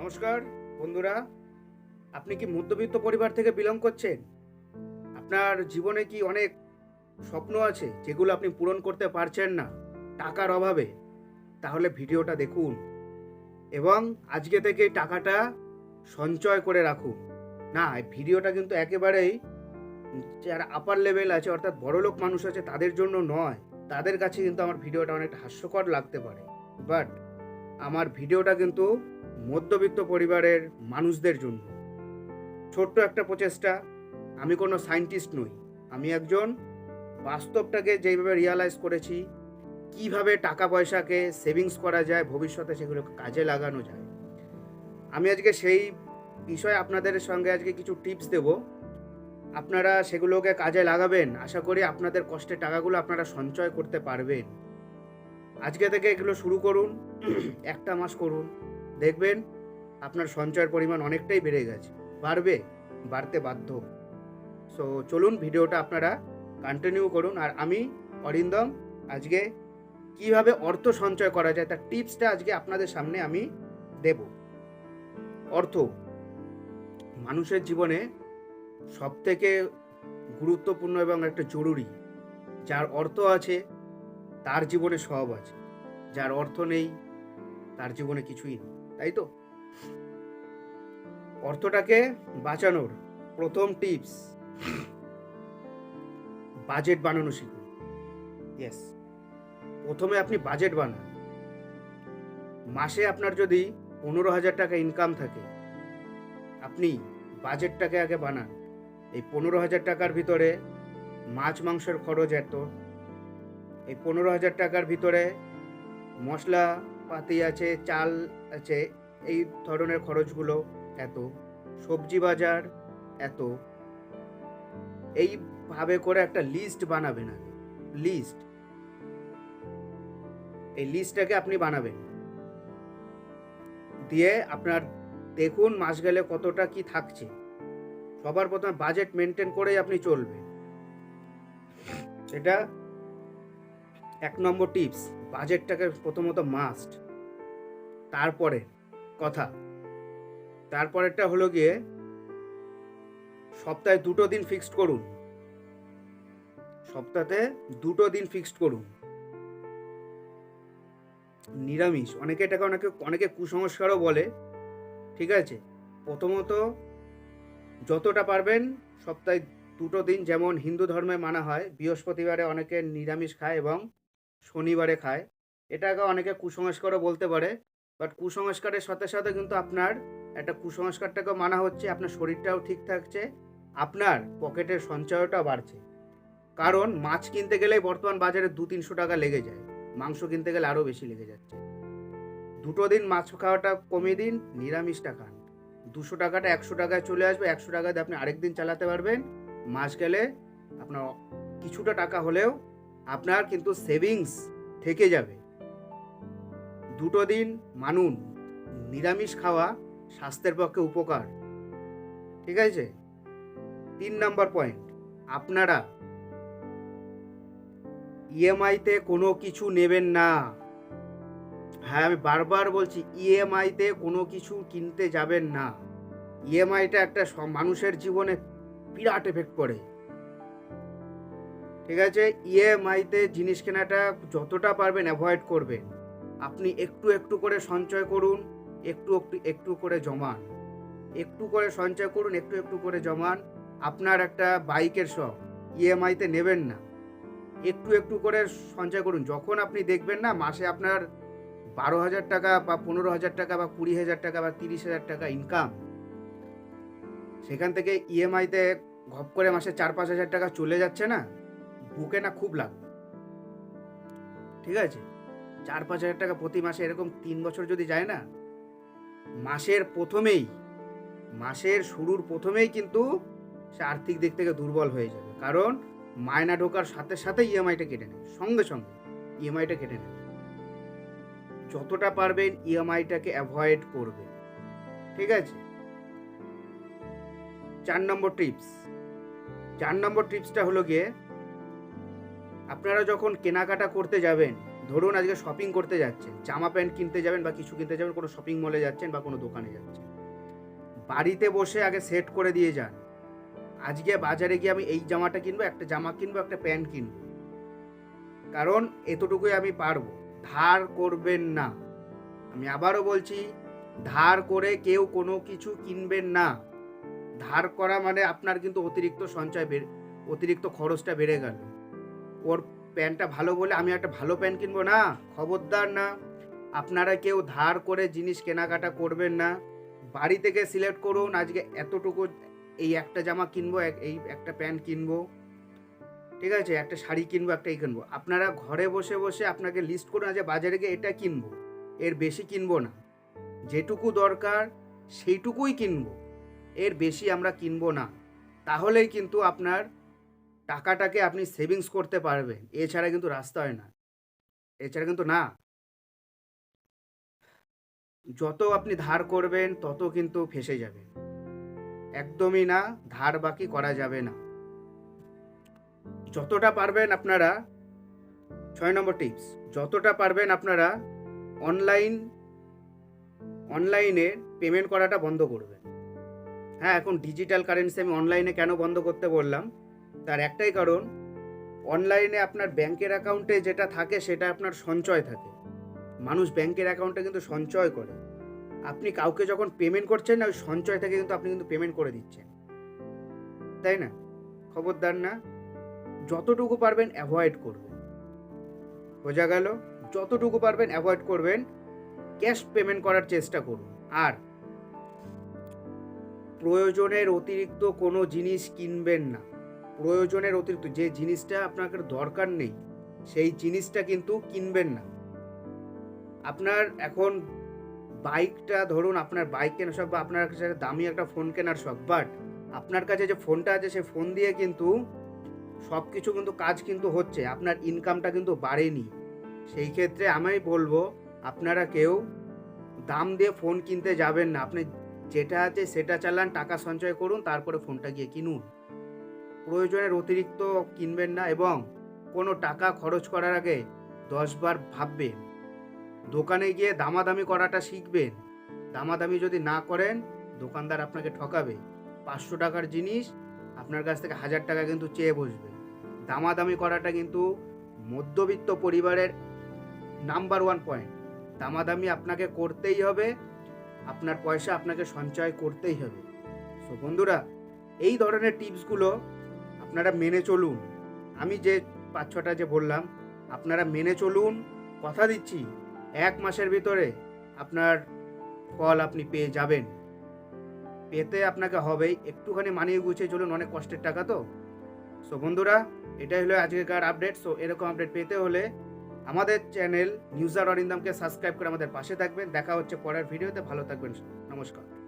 নমস্কার, বন্ধুরা। আপনি কি মধ্যবিত্ত পরিবার থেকে বিলং করছেন? আপনার জীবনে কি অনেক স্বপ্ন আছে যেগুলো আপনি পূরণ করতে পারছেন না, টাকার অভাবে? তাহলে ভিডিওটা দেখুন এবং আজকে থেকে টাকাটা সঞ্চয় করে রাখুন। না ভিডিওটা কিন্তু একেবারেই যারা আপার লেভেল আছে, অর্থাৎ বড়লোক মানুষ আছে, তাদের জন্য নয়। তাদের কাছে কিন্তু আমার ভিডিওটা অনেকটা হাস্যকর লাগতে পারে। বাট আমার ভিডিওটা কিন্তু মধ্যবিত্ত পরিবারের মানুষদের জন্য। ছোট্ট একটা প্রচেষ্টা। আমি কোনো সায়েন্টিস্ট নই। আমি একজন বাস্তবটাকে যেইভাবে রিয়ালাইজ করেছি, কীভাবে টাকা পয়সাকে সেভিংস করা যায়, ভবিষ্যতে সেগুলোকে কাজে লাগানো যায়। আমি আজকে সেই বিষয়ে আপনাদের সঙ্গে আজকে কিছু টিপস দেব। আপনারা সেগুলোকে কাজে লাগাবেন। আশা করি আপনাদের কষ্টের টাকাগুলো আপনারা সঞ্চয় করতে পারবেন। আজকে থেকে এগুলো শুরু করুন। একটা মাস করুন। দেখবেন আপনার সঞ্চয়ের পরিমাণ অনেকটাই বেড়ে গেছে। বাড়বে, বাড়তে বাধ্য। সো চলুন ভিডিওটা আপনারা কন্টিনিউ করুন। আর আমি, অরিন্দম, আজকে কীভাবে অর্থ সঞ্চয় করা যায়, তার টিপসটা আজকে আপনাদের সামনে আমি দেব। অর্থ, মানুষের জীবনে সব থেকে গুরুত্বপূর্ণ এবং একটা জরুরি, যার অর্থ আছে, তার জীবনে সব আছে। যার অর্থ নেই তার জীবনে কিছুই নেই, তাই তো? অর্থটাকে বাঁচানোর প্রথম টিপস, বাজেট বানানো শিখুন। ইয়েস প্রথমে আপনি বাজেট বানান। মাসে আপনার যদি পনেরো হাজার টাকা ইনকাম থাকে, আপনি বাজেটটাকে আগে বানান। এই পনেরো হাজার টাকার ভিতরে মাছ, মাংসের খরচ এত। এই পনেরো হাজার টাকার ভিতরে মশলা পাতি আছে, চাল আছে, এই ধরনের খরচগুলো এত। সবজি বাজার এত। এইভাবে করে একটা লিস্ট বানাবেন আগে লিস্ট এই লিস্টটাকে আপনি বানাবেন। দিয়ে আপনার দেখুন মাস গেলে কতটা কি থাকছে। সবার প্রথমে বাজেট মেনটেন করেই আপনি চলবেন। এটা এক নম্বর টিপস বাজেটটাকে প্রথমত মাস্ট তারপরে, কথা। তারপরেরটা হলো গিয়ে, সপ্তাহে দুটো দিন ফিক্সড করুন। সপ্তাহে দুটো দিন ফিক্সড করুন। নিরামিষ। অনেকে এটাকে অনেকে অনেকে কুসংস্কারও বলে, ঠিক আছে? প্রথমত, যতটা পারবেন সপ্তাহে দুটো দিন যেমন হিন্দু ধর্মে মানা হয়, বৃহস্পতিবারে অনেকে নিরামিষ খায় এবং শনিবারে খায়। এটাকে অনেকে কুসংস্কারও বলতে পারে। বাট কুসংস্কারের সাথে সাথে কিন্তু আপনার একটা কুসংস্কারটাকে মানা হচ্ছে, আপনার শরীরটাও ঠিক থাকছে, আপনার পকেটের সঞ্চয়টাও বাড়ছে। কারণ মাছ কিনতে গেলেই বর্তমান বাজারে দু তিনশো টাকা লেগে যায়, মাংস কিনতে গেলে আরও বেশি লেগে যাচ্ছে। দুটো দিন মাছ খাওয়াটা কমিয়ে দিন, নিরামিষটা খান। দুশো টাকাটা একশো টাকায় চলে আসবে, একশো টাকা দিয়ে আপনি আরেক দিন চালাতে পারবেন। মাস গেলে আপনার কিছুটা টাকা হলেও আপনার কিন্তু সেভিংস থেকে যাবে। দুটো দিন মানুন, নিরামিষ খাওয়া স্বাস্থ্যের পক্ষে উপকার। ঠিক আছে? তিন নাম্বার পয়েন্ট আপনারা ইএমআইতে কোনো কিছু নেবেন না। হ্যাঁ আমি বারবার বলছি ইএমআইতে কোনো কিছু কিনতে যাবেন না। ইএমআইটা একটা সব- মানুষের জীবনে বিরাট এফেক্ট পড়ে। ঠিক আছে? ইএমআইতে জিনিস কেনাটা যতটা পারবেন অ্যাভয়েড করবেন। আপনি একটু একটু করে সঞ্চয় করুন, একটু একটু একটু করে জমান। একটু করে সঞ্চয় করুন, একটু একটু করে জমান। আপনার একটা বাইকের শখ ইএমআইতে নেবেন না। একটু একটু করে সঞ্চয় করুন। যখন আপনি দেখবেন না, মাসে আপনার বারো হাজার টাকা বা পনেরো হাজার টাকা বা কুড়ি হাজার টাকা বা তিরিশ হাজার টাকা ইনকাম সেখান থেকে ইএমআইতে ঘপ করে মাসে চার পাঁচ হাজার টাকা চলে যাচ্ছে না, বুকে না খুব লাগবে। ঠিক আছে? চার পাঁচ হাজার টাকা প্রতি মাসে এরকম তিন বছর যদি যায় না, মাসের প্রথমেই, মাসের শুরুর প্রথমেই কিন্তু সে আর্থিক দিক থেকে দুর্বল হয়ে যাবে। কারণ মায়না ঢোকার সাথে সাথে ইএমআইটা কেটে নেবে, সঙ্গে সঙ্গে ইএমআইটা কেটে নেবে। যতটা পারবেন ইএমআইটাকে অ্যাভয়েড করবে। ঠিক আছে? চার নম্বর টিপস চার নম্বর টিপসটা হলো গিয়ে, আপনারা যখন কেনাকাটা করতে যাবেন ধরুন আজকে শপিং করতে যাচ্ছেন, জামা প্যান্ট কিনতে যাবেন বা কিছু কিনতে যাবেন, কোনো শপিং মলে যাচ্ছেন বা কোনো দোকানে যাচ্ছেন। বাড়িতে বসে আগে সেট করে দিয়ে যান। আজকে বাজারে গিয়ে আমি এই জামাটা কিনবো, একটা জামা কিনবো, একটা প্যান্ট কিনবো। কারণ এতটুকুই আমি পারব। ধার করবেন না। আমি আবারও বলছি, ধার করে কেউ কোনো কিছু কিনবেন না। ধার করা মানে আপনার কিন্তু অতিরিক্ত সঞ্চয় বেড়ে, অতিরিক্ত খরচটা বেড়ে গেল। ওর প্যান্টটা ভালো বলে আমি একটা ভালো প্যান্ট কিনবো না? খবরদার না। আপনারা কেউ ধার করে জিনিস কেনাকাটা করবেন না। বাড়ি থেকে সিলেক্ট করুন, আজকে এতটুকু এই একটা জামা কিনবো এই একটা প্যান্ট কিনবো। ঠিক আছে? একটা শাড়ি কিনবো একটা এই কিনবো। আপনারা ঘরে বসে বসে আপনাকে লিস্ট করুন যে বাজারে গিয়ে এটা কিনবো। এর বেশি কিনবো না। যেটুকু দরকার সেইটুকুই কিনবো। এর বেশি আমরা কিনবো না। তাহলেই কিন্তু আপনার টাকাটাকে আপনি সেভিংস করতে পারবেন। এছাড়া কিন্তু রাস্তা হয় না। এছাড়া কিন্তু না। যত আপনি ধার করবেন, তত কিন্তু ফেসে যাবেন একদমই না, ধার বাকি করা যাবে না। যতটা পারবেন আপনারা, ছয় নম্বর টিপস যতটা পারবেন আপনারা অনলাইন অনলাইনে পেমেন্ট করাটা বন্ধ করবেন। হ্যাঁ এখন ডিজিটাল কারেন্সি আমি অনলাইনে কেন বন্ধ করতে বললাম? তার একটাই কারণ অনলাইনে আপনার ব্যাংকের অ্যাকাউন্টে যেটা থাকে সেটা আপনার সঞ্চয় থাকে। মানুষ ব্যাংকের অ্যাকাউন্টে কিন্তু সঞ্চয় করে। আপনি কাউকে যখন পেমেন্ট করছেন না, ওই সঞ্চয় থেকে কিন্তু আপনি কিন্তু পেমেন্ট করে দিচ্ছেন। তাই না? খবরদার না? যতটুকু পারবেন অ্যাভয়েড করবেন। বোঝা গেল? যতটুকু পারবেন অ্যাভয়েড করবেন। ক্যাশ পেমেন্ট করার চেষ্টা করুন। আর প্রয়োজনের অতিরিক্ত কোনো জিনিস কিনবেন না। প্রয়োজনের অতিরিক্ত, যে জিনিসটা আপনাকে দরকার নেই, সেই জিনিসটা কিন্তু কিনবেন না। আপনার এখন বাইকটা ধরুন, আপনার বাইক কেনার শখ বা আপনার কাছে দামি একটা ফোন কেনার শখ বাট আপনার কাছে যে ফোনটা আছে সেই ফোন দিয়ে কিন্তু সব কিছু কিন্তু কাজ কিন্তু হচ্ছে, আপনার ইনকামটা কিন্তু বাড়েনি। সেই ক্ষেত্রে আমি বলব, আপনারা কেউ দাম দিয়ে ফোন কিনতে যাবেন না। আপনি যেটা আছে, সেটা চালান, টাকা সঞ্চয় করুন, তারপরে ফোনটা গিয়ে কিনুন। প্রয়োজনের অতিরিক্ত কিনবেন না এবং কোনো টাকা খরচ করার আগে দশবার ভাববেন। দোকানে গিয়ে দামাদামি করাটা শিখবেন। দামাদামি যদি না করেন, দোকানদার আপনাকে ঠকাবে। পাঁচশো টাকার জিনিস আপনার কাছ থেকে হাজার টাকা কিন্তু চেয়ে বসবে। দামাদামি করাটা কিন্তু মধ্যবিত্ত পরিবারের নাম্বার ওয়ান পয়েন্ট। দামাদামি আপনাকে করতেই হবে, আপনার পয়সা আপনাকে সঞ্চয় করতেই হবে। সো বন্ধুরা, এই ধরনের টিপসগুলো আপনারা মেনে চলুন। আমি যে পাঁচ ছটা যে বললাম, আপনারা মেনে চলুন, কথা দিচ্ছি। এক মাসের ভিতরে আপনার ফল আপনি পেয়ে যাবেন। পেতে আপনাকে হবেই। একটুখানি মানিয়ে গুছিয়ে চলুন, অনেক কষ্টের টাকা তো। সো বন্ধুরা, এটাই হলো আজকেকার আপডেট সো এরকম আপডেট পেতে হলে আমাদের চ্যানেল নিউজার অরিন্দমকে সাবস্ক্রাইব করে আমাদের পাশে থাকবেন। দেখা হচ্ছে পরের ভিডিওতে ভালো থাকবেন। নমস্কার।